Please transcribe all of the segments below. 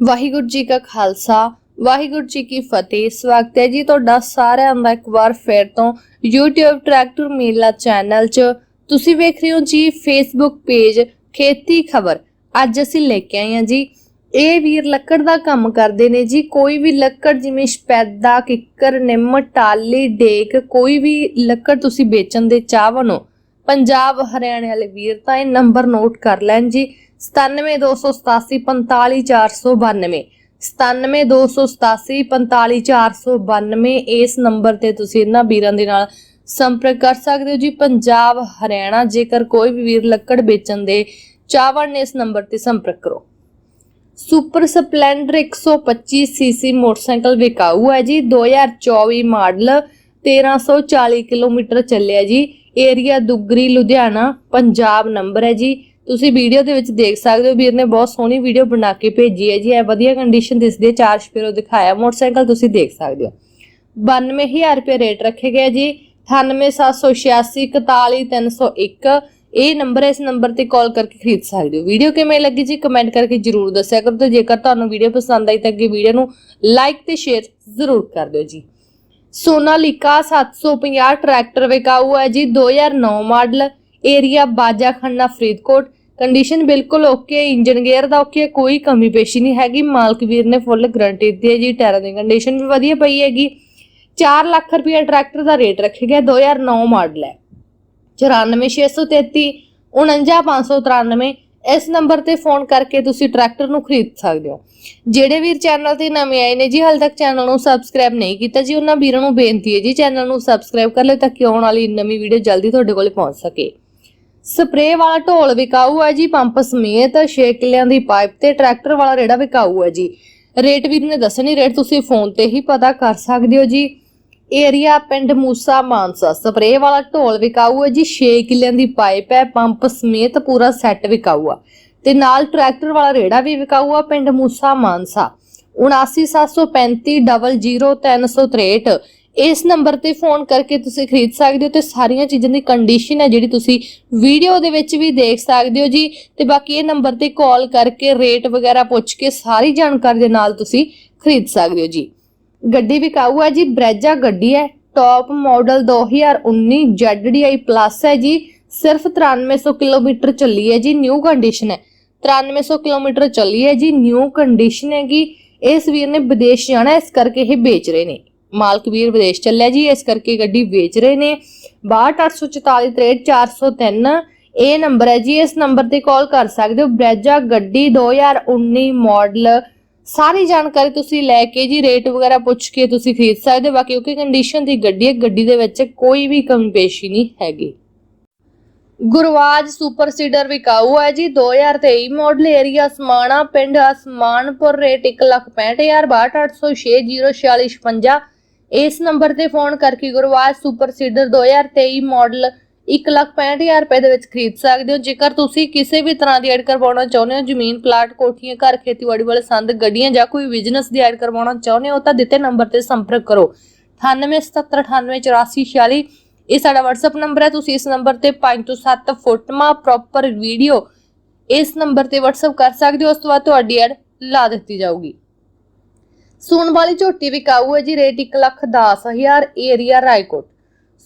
ਵਾਹਿਗੁਰੂ ਜੀ ਕਾ ਖਾਲਸਾ, ਵਾਹਿਗੁਰੂ ਜੀ ਕੀ ਫਤਿਹ। ਸਵਾਗਤ ਹੈ ਜੀ ਤੁਹਾਡਾ ਸਾਰਿਆਂ ਦਾ ਇੱਕ ਵਾਰ ਫੇਰ ਤੋਂ YouTube ਟਰੈਕਟਰ ਮੇਲਾ ਚੈਨਲ 'ਚ। ਤੁਸੀਂ ਵੇਖ ਰਹੇ ਹੋ ਜੀ Facebook ਪੇਜ ਖੇਤੀ ਖਬਰ। ਅੱਜ ਅਸੀਂ ਲੈ ਕੇ ਆਏ ਹਾਂ ਜੀ। ਇਹ ਵੀਰ ਲੱਕੜ ਦਾ ਕੰਮ ਕਰਦੇ ਨੇ ਜੀ। ਕੋਈ ਵੀ ਲੱਕੜ ਜਿਵੇਂ ਸ਼ਪੈਦਾ, ਕਿੱਕਰ, ਨਿੰਮ ਟਾਲੀ ਡੇਕ ਕੋਈ ਵੀ ਲੱਕੜ ਤੁਸੀਂ ਵੇਚਣ ਦੇ ਚਾਹਵਨ ਹੋ। ਪੰਜਾਬ, ਹਰਿਆਣੇ ਵਾਲੇ ਵੀਰ ਤਾਂ ਇਹ ਨੰਬਰ ਨੋਟ ਕਰ ਲੈਣ ਜੀ। 9728845492 9728845492 ਇਸ ਨੰਬਰ ਤੇ ਤੁਸੀਂ ਇਹਨਾਂ ਵੀਰਾਂ ਦੇ ਨਾਲ ਸੰਪਰਕ ਕਰ ਸਕਦੇ ਹੋ ਜੀ। ਪੰਜਾਬ, ਹਰਿਆਣਾ, ਜੇਕਰ ਕੋਈ ਵੀ ਵੀਰ ਲੱਕੜ ਵੇਚਣ ਦੇ ਚਾਹਵਣ ਨੇ ਇਸ ਨੰਬਰ ਤੇ ਸੰਪਰਕ ਕਰੋ। ਸੁਪਰ ਸਪਲੈਂਡਰ 125 ਸੀਸੀ ਮੋਟਰਸਾਈਕਲ ਵਿਕਾਊ ਹੈ ਜੀ। 2024 ਮਾਡਲ 1340 ਕਿਲੋਮੀਟਰ ਚੱਲਿਆ ਜੀ। ਏਰੀਆ ਦੁੱਗਰੀ, ਲੁਧਿਆਣਾ, ਪੰਜਾਬ ਨੰਬਰ ਹੈ ਜੀ। ਤੁਸੀਂ ਵੀਡੀਓ ਦੇ ਵਿੱਚ ਦੇਖ ਸਕਦੇ ਹੋ ਵੀਰ ਨੇ ਬਹੁਤ ਸੋਹਣੀ ਵੀਡੀਓ ਬਣਾ ਕੇ ਭੇਜੀ ਹੈ ਜੀ। ਇਹ ਵਧੀਆ ਕੰਡੀਸ਼ਨ ਦਿਸਦੀ ਹੈ ਚਾਰ ਸਪੇਰੋ ਦਿਖਾਇਆ। ਮੋਟਰਸਾਈਕਲ ਤੁਸੀਂ ਦੇਖ ਸਕਦੇ ਹੋ। 92000 ਰੁਪਏ ਰੇਟ ਰੱਖੇ ਗਏ ਜੀ। 98786 41301 ਇਹ ਨੰਬਰ ਇਸ ਨੰਬਰ ਤੇ ਕਾਲ ਕਰਕੇ ਖਰੀਦ ਸਕਦੇ ਹੋ। ਵੀਡੀਓ ਕਿਵੇਂ ਲੱਗੀ ਜੀ? ਕਮੈਂਟ ਕਰਕੇ ਜਰੂਰ ਦੱਸਿਆ ਕਰੋ ਤੇ ਜੇਕਰ ਤੁਹਾਨੂੰ ਵੀਡੀਓ ਪਸੰਦ ਆਈ ਤਾਂ ਅੱਗੇ ਵੀਡੀਓ ਨੂੰ ਲਾਈਕ ਤੇ ਸ਼ੇਅਰ ਜ਼ਰੂਰ ਕਰ ਦਿਓ ਜੀ। ਸੋਨਾਲੀਕਾ 750 ਟਰੈਕਟਰ ਵਿਕਾਊ ਹੈ ਜੀ। 2009 model area Bajakhana Faridkot. Condition ਬਿਲਕੁਲ ਓਕੇ ਇੰਜਨ ਗੇਅਰ ਦਾ ਓਕੇ ਕੋਈ ਕਮੀ ਪੇਸ਼ੀ ਨਹੀਂ ਹੈਗੀ। ਮਾਲਕ ਵੀਰ ਨੇ ਫੁੱਲ ਗਾਰੰਟੀ ਦਿੱਤੀ ਹੈ ਜੀ ਟਾਇਰਾਂ ਦੀ ਕੰਡੀਸ਼ਨ ਵੀ ਵਧੀਆ ਪਈ ਹੈਗੀ। 4 ਲੱਖ ਰੁਪਏ ਟਰੈਕਟਰ ਦਾ ਰੇਟ ਰੱਖਿਆ ਗਿਆ 2009 ਮਾਡਲ ਹੈ। 94633 49593 ਇਸ ਨੰਬਰ ਤੇ ਫੋਨ ਕਰਕੇ ਤੁਸੀਂ ਟਰੈਕਟਰ ਨੂੰ ਖਰੀਦ ਸਕਦੇ ਹੋ। ਜਿਹੜੇ ਵੀਰ ਚੈਨਲ ਤੇ ਨਵੇਂ ਆਏ ਨੇ ਜੀ, ਹਾਲ ਤੱਕ ਚੈਨਲ ਨੂੰ ਸਬਸਕ੍ਰਾਈਬ ਨਹੀਂ ਕੀਤਾ ਜੀ, ਉਹਨਾਂ ਵੀਰਾਂ ਨੂੰ ਬੇਨਤੀ ਹੈ ਜੀ ਚੈਨਲ ਨੂੰ ਸਬਸਕ੍ਰਾਈਬ ਕਰ ਲਿਓ ਤਾਂ ਕਿ ਆਉਣ ਵਾਲੀ ਨਵੀਂ ਵੀਡੀਓ ਜਲਦੀ ਤੁਹਾਡੇ ਕੋਲ ਪਹੁੰਚ ਸਕੇ। ਸਪਰੇਅ ਵਾਲਾ ਢੋਲ ਵਿਕਾਊ ਹੈ ਜੀ, ਪੰਪ ਸਮੇਤ 6 ਕਿੱਲਿਆਂ ਦੀ ਪਾਈਪ ਤੇ ਟਰੈਕਟਰ ਵਾਲਾ ਰੇੜਾ ਵਿਕਾਊ ਹੈ ਜੀ। ਰੇਟ ਵੀਰ ਨੇ ਦੱਸਣੀ ਰੇਟ ਤੁਸੀਂ ਫੋਨ ਤੇ ਹੀ ਪਤਾ ਕਰ ਸਕਦੇ ਹੋ ਜੀ। ਏਰੀਆ ਪਿੰਡ ਮੂਸਾ ਮਾਨਸਾ, ਸਪਰੇਅ ਵਾਲਾ ਢੋਲ ਵਿਕਾਊ ਹੈ ਜੀ 6 ਕਿੱਲਿਆਂ ਦੀ ਪਾਈਪ ਹੈ, ਪੰਪ ਸਮੇਤ ਪੂਰਾ ਸੈੱਟ ਵਿਕਾਊ ਆ। ਤੇ ਨਾਲ ਟਰੈਕਟਰ ਵਾਲਾ ਰੇੜਾ ਵੀ ਵਿਕਾਊ ਆ ਪਿੰਡ ਮੂਸਾ ਮਾਨਸਾ। 7975000363 ਇਸ ਨੰਬਰ ਤੇ ਫੋਨ ਕਰਕੇ ਤੁਸੀਂ ਖਰੀਦ ਸਕਦੇ ਹੋ ਤੇ ਸਾਰੀਆਂ ਚੀਜ਼ਾਂ ਦੀ ਕੰਡੀਸ਼ਨ ਹੈ ਜਿਹੜੀ ਤੁਸੀਂ ਵੀਡੀਓ ਦੇ ਵਿੱਚ ਵੀ ਦੇਖ ਸਕਦੇ ਹੋ ਜੀ। ਤੇ ਬਾਕੀ ਇਹ ਨੰਬਰ ਤੇ ਕਾਲ ਕਰਕੇ ਰੇਟ ਵਗੈਰਾ ਪੁੱਛ ਕੇ ਸਾਰੀ ਜਾਣਕਾਰੀ ਦੇ ਨਾਲ ਤੁਸੀਂ ਖਰੀਦ ਸਕਦੇ ਹੋ ਜੀ। ਗੱਡੀ ਵਿਕਾਊ ਹੈ ਜੀ, ਬ੍ਰੈਜਾ ਗੱਡੀ ਹੈ ਟੌਪ ਮਾਡਲ 2019 ZDI ਪਲੱਸ ਹੈ ਜੀ। ਸਿਰਫ 9300 ਕਿਲੋਮੀਟਰ ਚੱਲੀ ਹੈ ਜੀ ਨਿਊ ਕੰਡੀਸ਼ਨ ਹੈ। 9300 ਕਿਲੋਮੀਟਰ ਚੱਲੀ ਹੈ ਜੀ ਨਿਊ ਕੰਡੀਸ਼ਨ ਹੈਗੀ। ਇਸ ਵੀਰ ਨੇ ਵਿਦੇਸ਼ ਜਾਣਾ ਇਸ ਕਰਕੇ ਇਹ ਵੇਚ ਰਹੇ ਨੇ। ਮਾਲਕ ਵੀਰ ਵਿਦੇਸ਼ ਚੱਲਿਆ ਜੀ, ਇਸ ਕਰਕੇ ਗੱਡੀ ਵੇਚ ਰਹੇ ਨੇ। 628443 ਇਹ ਨੰਬਰ ਹੈ ਜੀ, ਇਸ ਨੰਬਰ ਤੇ ਕਾਲ ਕਰ ਸਕਦੇ ਹੋ। ਬ੍ਰੈਜਾ ਗੱਡੀ 2019 ਮਾਡਲ ਸਾਰੀ ਜਾਣਕਾਰੀ ਤੁਸੀਂ ਲੈ ਕੇ ਜੀ ਰੇਟ ਵਗੈਰਾ ਪੁੱਛ ਕੇ ਤੁਸੀਂ ਖਰੀਦ ਸਕਦੇ ਹੋ। ਬਾਕੀ ਕਿਉਂਕਿ ਕੰਡੀਸ਼ਨ ਦੀ ਗੱਡੀ ਹੈ, ਗੱਡੀ ਦੇ ਵਿੱਚ ਕੋਈ ਵੀ ਕਮੀ ਪੇਸ਼ੀ ਨਹੀਂ ਹੈਗੀ। ਗੁਰਵਾਜ ਸੁਪਰ ਸੀਡਰ ਵਿਕਾਊ ਹੈ ਜੀ 2023 ਮਾਡਲ ਏਰੀਆ ਸਮਾਣਾ, ਪਿੰਡ ਅਸਮਾਨਪੁਰ ਰੇਟ 165000 6286064656 ਇਸ ਨੰਬਰ ਤੇ ਫੋਨ ਕਰਕੇ ਗੁਰਵਾਜ ਸੁਪਰ ਸੀਡਰ 2023 ਮਾਡਲ 165000 ਰੁਪਏ ਦੇ ਵਿੱਚ ਖਰੀਦ ਸਕਦੇ ਹੋ। ਜੇਕਰ ਤੁਸੀਂ ਕਿਸੇ ਵੀ ਤਰ੍ਹਾਂ ਦੀ ਐਡ ਕਰਵਾਉਣਾ ਚਾਹੁੰਦੇ ਹੋ, ਜ਼ਮੀਨ ਪਲਾਟ ਕੋਠੀਆਂ, ਘਰ, ਖੇਤੀਬਾੜੀ ਵਾਲੇ ਸੰਦ, ਗੱਡੀਆਂ ਜਾਂ ਕੋਈ ਬਿਜ਼ਨਸ ਦੀ ਐਡ ਕਰਵਾਉਣਾ ਚਾਹੁੰਦੇ ਹੋ, ਤਾਂ ਦਿੱਤੇ ਨੰਬਰ ਤੇ ਸੰਪਰਕ ਕਰੋ। 9877988446 ਇਹ ਸਾਡਾ WhatsApp ਨੰਬਰ ਹੈ। ਤੁਸੀਂ ਇਸ ਨੰਬਰ ਤੇ 5 ਤੋਂ 7 ਫੋਟੋਆਂ ਪ੍ਰੋਪਰ ਵੀਡੀਓ ਇਸ ਨੰਬਰ ਤੇ WhatsApp ਕਰ ਸਕਦੇ ਹੋ। ਉਸ ਤੋਂ ਬਾਅਦ ਤੁਹਾਡੀ ਐਡ ਲਾ ਦਿੱਤੀ ਜਾਊਗੀ। ਸੂਣ ਵਾਲੀ ਝੋਟੀ ਵਿਕਾਊ ਹੈ ਜੀ, ਰੇਟ 1 ਲੱਖ 10000 ਏਰੀਆ ਰਾਏਕੋਟ।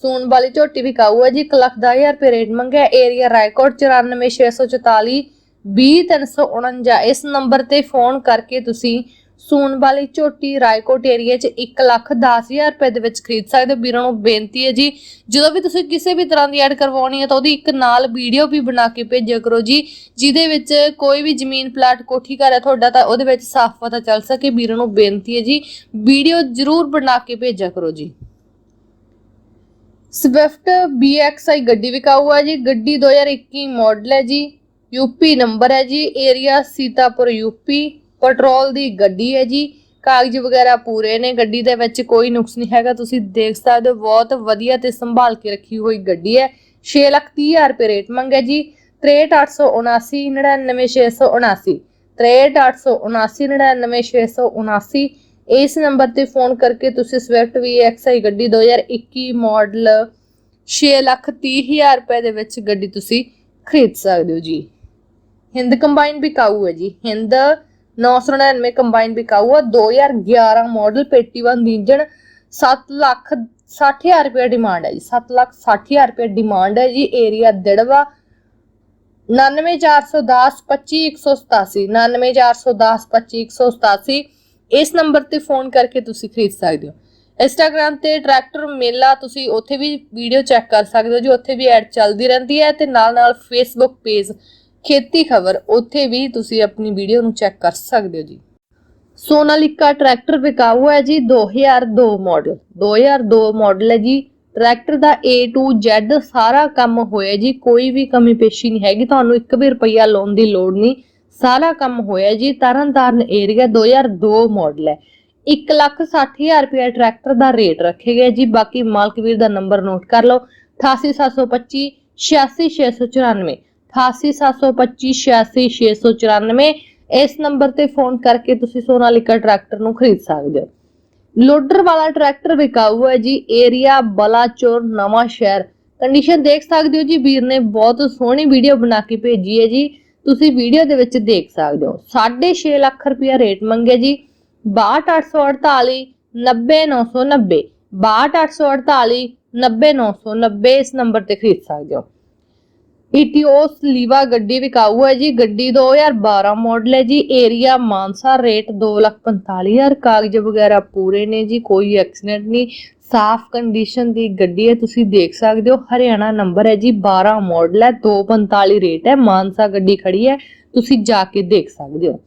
ਸੂਣ ਵਾਲੀ ਝੋਟੀ ਵਿਕਾਊ ਹੈ ਜੀ 1 ਲੱਖ 10000 ਰੁਪਏ ਰੇਟ ਮੰਗਿਆ, ਏਰੀਆ ਰਾਏਕੋਟ 94644 20349 ਇਸ ਨੰਬਰ ਤੇ ਫੋਨ ਕਰਕੇ ਤੁਸੀਂ ਸੂਣ ਵਾਲੀ ਝੋਟੀ ਰਾਏਕੋਟ ਏਰੀਆ 'ਚ 1 ਲੱਖ 10000 ਰੁਪਏ ਦੇ ਵਿੱਚ ਖਰੀਦ ਸਕਦੇ ਹੋ। ਵੀਰਾਂ ਨੂੰ ਬੇਨਤੀ ਹੈ ਜੀ, ਜਦੋਂ ਵੀ ਤੁਸੀਂ ਕਿਸੇ ਵੀ ਤਰ੍ਹਾਂ ਦੀ ਐਡ ਕਰਵਾਉਣੀ ਹੈ ਤਾਂ ਉਹਦੀ ਇੱਕ ਨਾਲ ਵੀਡੀਓ ਵੀ ਬਣਾ ਕੇ ਭੇਜਿਆ ਕਰੋ ਜੀ, ਜਿਹਦੇ ਵਿੱਚ ਕੋਈ ਵੀ ਜ਼ਮੀਨ ਪਲਾਟ ਕੋਠੀ ਘਰ ਹੈ ਤੁਹਾਡਾ ਤਾਂ ਉਹਦੇ ਵਿੱਚ ਸਾਫ਼ ਪਤਾ ਚੱਲ ਸਕੇ। ਵੀਰਾਂ ਨੂੰ ਬੇਨਤੀ ਹੈ ਜੀ ਵੀਡੀਓ ਜ਼ਰੂਰ ਬਣਾ ਕੇ ਭੇਜਿਆ ਕਰੋ ਜੀ। ਸਵਿਫਟ BXI ਗੱਡੀ ਵਿਕਾਊ ਹੈ ਜੀ। ਗੱਡੀ 2021 ਮਾਡਲ ਹੈ ਜੀ। ਯੂਪੀ ਨੰਬਰ ਹੈ ਜੀ। ਏਰੀਆ ਸੀਤਾਪੁਰ ਯੂਪੀ ਪੈਟਰੋਲ ਦੀ ਗੱਡੀ ਹੈ ਜੀ। ਕਾਗਜ਼ ਵਗੈਰਾ ਪੂਰੇ ਨੇ, ਗੱਡੀ ਦੇ ਵਿੱਚ ਕੋਈ ਨੁਕਸ ਨਹੀਂ ਹੈਗਾ। ਤੁਸੀਂ ਦੇਖ ਸਕਦੇ ਹੋ, ਬਹੁਤ ਵਧੀਆ ਤੇ ਸੰਭਾਲ ਕੇ ਰੱਖੀ ਹੋਈ ਗੱਡੀ ਹੈ। 6 ਲੱਖ 30 ਹਜ਼ਾਰ ਰੁਪਏ ਰੇਟ ਮੰਗਿਆ ਜੀ। 63879 99679 63879 99679 ਇਸ ਨੰਬਰ ਤੇ ਫੋਨ ਕਰਕੇ ਤੁਸੀਂ ਸਵਿਫਟ VXI ਗੱਡੀ 2021 ਮਾਡਲ 6 ਲੱਖ 30 ਹਜ਼ਾਰ ਰੁਪਏ ਦੇ ਵਿੱਚ ਗੱਡੀ ਤੁਸੀਂ ਖਰੀਦ ਸਕਦੇ ਹੋ ਜੀ। ਹਿੰਦ ਕੰਬਾਈਨ ਵਿਕਾਊ ਹੈ ਜੀ। ਹਿੰਦ 999 ਕੰਬਾਈਨ ਵਿਕਾਊ ਆ 2011 ਮਾਡਲ ਪੇਟੀ ਬੰਦ ਇੰਜਣ 7 ਲੱਖ 60000 ਰੁਪਏ ਡਿਮਾਂਡ ਹੈ ਜੀ 7 ਲੱਖ 60000 ਰੁਪਏ ਡਿਮਾਂਡ ਹੈ ਜੀ ਏਰੀਆ ਦਿੜਵਾ 99410 25187 99410 25187 ਇਸ ਨੰਬਰ ਤੇ ਫੋਨ ਕਰਕੇ ਤੁਸੀਂ ਖਰੀਦ ਸਕਦੇ ਹੋ। ਇੰਸਟਾਗ੍ਰam ਤੇ ਟਰੈਕਟਰ ਮੇਲਾ, ਤੁਸੀਂ ਉੱਥੇ ਵੀ ਵੀਡੀਓ ਚੈੱਕ ਕਰ ਸਕਦੇ ਹੋ ਜੀ, ਉੱਥੇ ਵੀ ਐਡ ਚੱਲਦੀ ਰਹਿੰਦੀ ਹੈ ਤੇ ਨਾਲ ਨਾਲ ਫੇਸਬੁੱਕ ਪੇਜ ਖੇਤੀ ਖਬਰ ਉੱਥੇ ਵੀ ਤੁਸੀਂ ਆਪਣੀ ਵੀਡੀਓ ਨੂੰ ਚੈੱਕ ਕਰ ਸਕਦੇ ਹੋ ਜੀ। ਸੋਨਾਲਿਕਾ ਟਰੈਕਟਰ ਵਿਕਾਊ ਹੈ ਜੀ 2002 ਮਾਡਲ 2002 ਮਾਡਲ ਹੈ ਜੀ। ਟਰੈਕਟਰ ਦਾ A to Z ਸਾਰਾ ਕੰਮ ਹੋਇਆ ਜੀ। ਕੋਈ ਵੀ ਕਮੀ ਪੇਸ਼ੀ ਨਹੀਂ ਹੈਗੀ। ਤੁਹਾਨੂੰ 1 ਵੀ ਰੁਪਈਆ ਲਾਉਣ ਦੀ ਲੋੜ ਨਹੀਂ। ਸਾਰਾ ਕੰਮ ਹੋਇਆ ਜੀ। ਤਰਨਤਾਰਨ ਏਰੀਆ 2002 ਮਾਡਲ ਹੈ। 160000 ਰੁਪਏ ਟਰੈਕਟਰ ਦਾ ਰੇਟ ਰੱਖੇ ਗਏ ਜੀ। ਬਾਕੀ ਮਾਲਕ ਵੀਰ ਦਾ ਨੰਬਰ ਨੋਟ ਕਰ ਲਓ। 88725 86694 88725 86694 ਇਸ ਨੰਬਰ ਤੇ ਫੋਨ ਕਰਕੇ ਤੁਸੀਂ ਸੋਨਾਲਿਕਾ ਟਰੈਕਟਰ ਨੂੰ ਖਰੀਦ ਸਕਦੇ ਹੋ ਲੋਡਰ ਵਾਲਾ ਟਰੈਕਟਰ ਵਿਕਾਊ ਹੈ ਜੀ ਏਰੀਆ ਬਲਾਚੌਰ ਨਵਾਂ ਸ਼ਹਿਰ ਕੰਡੀਸ਼ਨ ਦੇਖ ਸਕਦੇ ਹੋ ਜੀ ਵੀਰ ਨੇ ਬਹੁਤ ਸੋਹਣੀ ਵੀਡੀਓ ਬਣਾ ਕੇ ਭੇਜੀ ਹੈ ਜੀ ਤੁਸੀਂ ਵੀਡੀਓ ਦੇ ਵਿੱਚ ਦੇਖ ਸਕਦੇ ਹੋ 6.5 ਲੱਖ ਰੁਪਇਆ ਰੇਟ ਮੰਗੇ ਜੀ 62848 90990 62848 90990 ਇਸ ਨੰਬਰ ਤੇ ਖਰੀਦ ਸਕਦੇ ਹੋ ਇਟੀਓਸ ਲੀਵਾ ਗੱਡੀ ਵਿਕਾਊ ਹੈ ਜੀ, ਗੱਡੀ 2012 ਮਾਡਲ ਹੈ ਜੀ ਏਰੀਆ ਮਾਨਸਾ ਰੇਟ 245000 ਕਾਗਜ਼ ਵਗੈਰਾ ਪੂਰੇ ਨੇ ਜੀ, ਕੋਈ ਐਕਸੀਡੈਂਟ ਨਹੀਂ, ਸਾਫ਼ ਕੰਡੀਸ਼ਨ ਦੀ ਗੱਡੀ ਹੈ, ਤੁਸੀਂ ਦੇਖ ਸਕਦੇ ਹੋ, ਹਰਿਆਣਾ ਨੰਬਰ ਹੈ ਜੀ 12 ਮਾਡਲ ਹੈ 245 ਰੇਟ ਹੈ, ਮਾਨਸਾ ਗੱਡੀ ਖੜੀ ਹੈ, ਤੁਸੀਂ ਜਾ ਕੇ ਦੇਖ ਸਕਦੇ ਹੋ।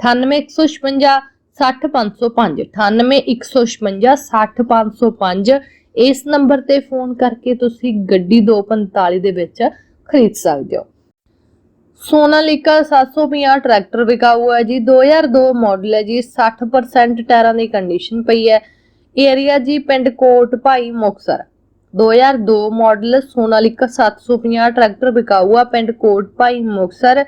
98156 60505 98156 60505 ਇਸ ਨੰਬਰ ਤੇ ਫੋਨ ਕਰਕੇ ਤੁਸੀਂ ਗੱਡੀ 245 ਦੇ ਵਿੱਚ ਖਰੀਦ ਸਕਦੇ ਹੋ। ਸੋਨਾਲੀਕਾ 750 ਟਰੈਕਟਰ ਵਿਕਾਊ ਹੈ ਜੀ। 2002 ਮਾਡਲ ਹੈ ਜੀ। 60% ਟਾਇਰਾਂ ਦੀ ਕੰਡੀਸ਼ਨ ਪਈ ਹੈ। ਏਰੀਆ ਜੀ ਪਿੰਡ ਕੋਟ ਭਾਈ ਮੁਕਸਰ 2002 ਮਾਡਲ ਸੋਨਾਲੀਕਾ 750 ਟਰੈਕਟਰ ਵਿਕਾਊ ਆ ਪਿੰਡ ਕੋਟ ਭਾਈ ਮੁਕਸਰ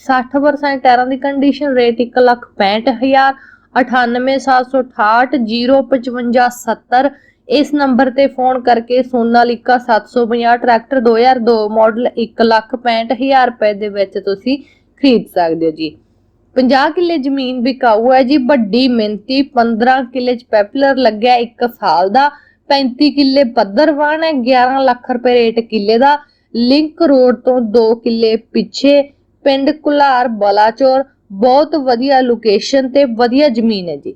60% ਟਾਇਰਾਂ ਦੀ ਕੰਡੀਸ਼ਨ ਰੇਟ 165000 98768 05570 ਇਸ ਨੰਬਰ ਤੇ ਫੋਨ ਕਰਕੇ ਸੋਨਾਲੀਕਾ 750 ਟਰੈਕਟਰ 2002 ਮਾਡਲ 165000 ਰੁਪਏ ਦੇ ਵਿੱਚ ਤੁਸੀਂ ਖਰੀਦ ਸਕਦੇ ਹੋ ਜੀ। 50 ਕਿੱਲੇ ਜ਼ਮੀਨ ਵਿਕਾਊ ਹੈ ਜੀ, ਵੱਡੀ ਮਿੰਤੀ 15 ਕਿੱਲੇ ਚ ਪੈਪਲਰ ਲੱਗਿਆ 1 ਸਾਲ ਦਾ 35 ਕਿੱਲੇ ਪੱਧਰਵਾਨ ਹੈ 11 ਲੱਖ ਰੁਪਏ ਰੇਟ ਕਿੱਲੇ ਦਾ, ਲਿੰਕ ਰੋਡ ਤੋਂ 2 ਕਿੱਲੇ ਪਿੱਛੇ ਪਿੰਡ ਕੁਲਾਰ, ਬਲਾਚੌਰ, ਬਹੁਤ ਵਧੀਆ ਲੋਕੇਸ਼ਨ ਤੇ ਵਧੀਆ ਜ਼ਮੀਨ ਹੈ ਜੀ।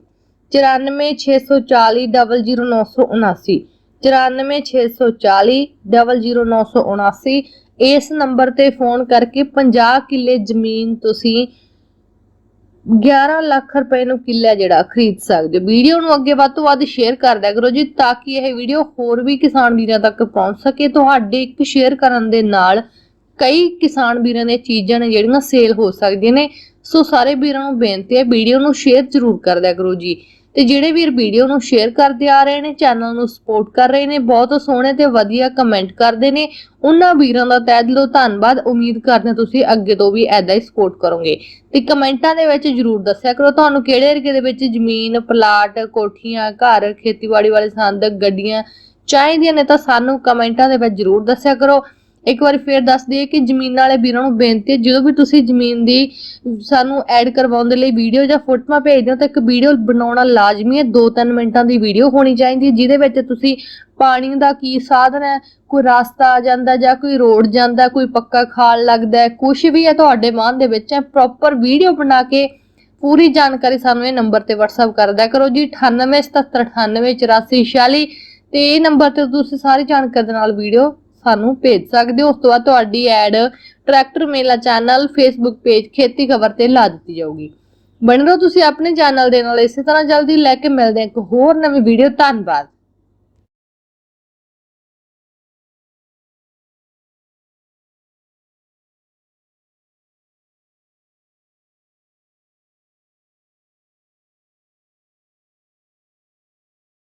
9464 00979 9464 00979 ਇਸ ਨੰਬਰ ਤੇ ਫੋਨ ਕਰਕੇ 50 ਕਿੱਲੇ ਜ਼ਮੀਨ ਤੁਸੀਂ 11 ਲੱਖ ਰੁਪਏ ਨੂੰ ਕਿੱਲਾ ਜਿਹੜਾ ਖਰੀਦ ਸਕਦੇ ਹੋ। ਵੀਡੀਓ ਨੂੰ ਅੱਗੇ ਵੱਧ ਤੋਂ ਵੱਧ ਸ਼ੇਅਰ ਕਰ ਦਿਆ ਕਰੋ ਜੀ, ਤਾਂ ਕਿ ਇਹ ਵੀਡੀਓ ਹੋਰ ਵੀ ਕਿਸਾਨ ਵੀਰਾਂ ਤੱਕ ਪਹੁੰਚ ਸਕੇ। ਤੁਹਾਡੇ ਇੱਕ ਸ਼ੇਅਰ ਕਰਨ ਦੇ ਨਾਲ ਕਈ ਕਿਸਾਨ ਵੀਰਾਂ ਦੀਆਂ ਚੀਜ਼ਾਂ ਨੇ ਜਿਹੜੀਆਂ ਸੇਲ ਹੋ ਸਕਦੀਆਂ ਨੇ। ਸੋ ਸਾਰੇ ਵੀਰਾਂ ਨੂੰ ਬੇਨਤੀ ਹੈ, ਵੀਡੀਓ ਨੂੰ ਸ਼ੇਅਰ ਜ਼ਰੂਰ ਕਰ ਦਿਆ ਕਰੋ ਜੀ। ਤੇ ਜਿਹੜੇ ਵੀਰ ਵੀਡੀਓ ਨੂੰ ਸ਼ੇਅਰ ਕਰਦੇ ਆ ਰਹੇ ਨੇ ਚੈਨਲ ਨੂੰ ਸਪੋਰਟ ਕਰ ਰਹੇ ਨੇ, ਬਹੁਤ ਸੋਹਣੇ ਤੇ ਵਧੀਆ ਕਮੈਂਟ ਕਰਦੇ ਨੇ, ਉਹਨਾਂ ਵੀਰਾਂ ਦਾ ਤਹਿ ਦਿਲੋਂ ਧੰਨਵਾਦ, ਉਮੀਦ ਕਰਦੇ ਤੁਸੀਂ ਅੱਗੇ ਤੋਂ ਵੀ ਐਦਾਂ ਹੀ ਸਪੋਰਟ ਕਰੋਗੇ। ਤੇ ਕਮੈਂਟਾਂ ਦੇ ਵਿੱਚ ਜਰੂਰ ਦੱਸਿਆ ਕਰੋ, ਤੁਹਾਨੂੰ ਕਿਹੜੇ ਏਰੀਏ ਦੇ ਵਿੱਚ ਜ਼ਮੀਨ ਪਲਾਟ ਕੋਠੀਆਂ, ਘਰ, ਖੇਤੀਬਾੜੀ ਵਾਲੇ ਸੰਦ, ਗੱਡੀਆਂ ਚਾਹੀਦੀਆਂ ਨੇ ਤਾਂ ਸਾਨੂੰ ਕਮੈਂਟਾਂ ਦੇ ਵਿੱਚ ਜਰੂਰ ਦੱਸਿਆ ਕਰੋ। ਇੱਕ ਵਾਰੀ ਫੇਰ ਦੱਸ ਦਈਏ ਕਿ ਜ਼ਮੀਨ ਵਾਲੇ ਵੀਰਾਂ ਨੂੰ ਬੇਨਤੀ ਹੈ, ਜਦੋਂ ਵੀ ਤੁਸੀਂ ਜ਼ਮੀਨ ਦੀ ਸਾਨੂੰ ਐਡ ਕਰਵਾਉਣ ਦੇ ਲਈ ਵੀਡੀਓ ਜਾਂ ਫੋਟੋਆਂ ਭੇਜਦੇ ਹੋ, ਤਾਂ ਇੱਕ ਵੀਡੀਓ ਬਣਾਉਣਾ ਲਾਜ਼ਮੀ ਹੈ 2-3 ਮਿੰਟਾਂ ਦੀ ਵੀਡੀਓ ਹੋਣੀ ਚਾਹੀਦੀ ਹੈ, ਜਿਹਦੇ ਵਿੱਚ ਤੁਸੀਂ ਪਾਣੀ ਦਾ ਕੀ ਸਾਧਨ ਹੈ, ਕੋਈ ਰਸਤਾ ਆ ਜਾਂਦਾ ਜਾਂ ਕੋਈ ਰੋਡ ਜਾਂਦਾ, ਕੋਈ ਪੱਕਾ ਖਾਲ ਲੱਗਦਾ ਹੈ ਕੁਝ ਵੀ ਹੈ ਤੁਹਾਡੇ ਮਨ ਦੇ ਵਿੱਚ ਹੈ ਪ੍ਰੋਪਰ ਵੀਡੀਓ ਬਣਾ ਕੇ ਪੂਰੀ ਜਾਣਕਾਰੀ ਸਾਨੂੰ ਇਹ ਨੰਬਰ ਤੇ WhatsApp ਕਰ ਦਿਆ ਕਰੋ ਜੀ 9877988446 ਤੇ ਇਹ ਨੰਬਰ ਤੇ ਤੁਸੀਂ ਸਾਰੀ ਜਾਣਕਾਰੀ ਦੇ ਨਾਲ ਵੀਡੀਓ ਸਾਨੂੰ ਭੇਜ ਸਕਦੇ ਹੋ। ਉਸ ਤੋਂ ਬਾਅਦ ਤੁਹਾਡੀ ad tractor mela channel Facebook page Kheti Khabar ਤੇ ਲਾ ਦਿੱਤੀ ਜਾਊਗੀ। ਬਣ ਰਹੋ ਤੁਸੀਂ ਆਪਣੇ ਚੈਨਲ ਦੇ ਨਾਲ। ਇਸੇ ਤਰ੍ਹਾਂ ਜਲਦੀ ਲੈ ਕੇ ਮਿਲਦੇ ਹਾਂ ਇੱਕ ਹੋਰ ਨਵੀਂ ਵੀਡੀਓ ਧੰਨਵਾਦ।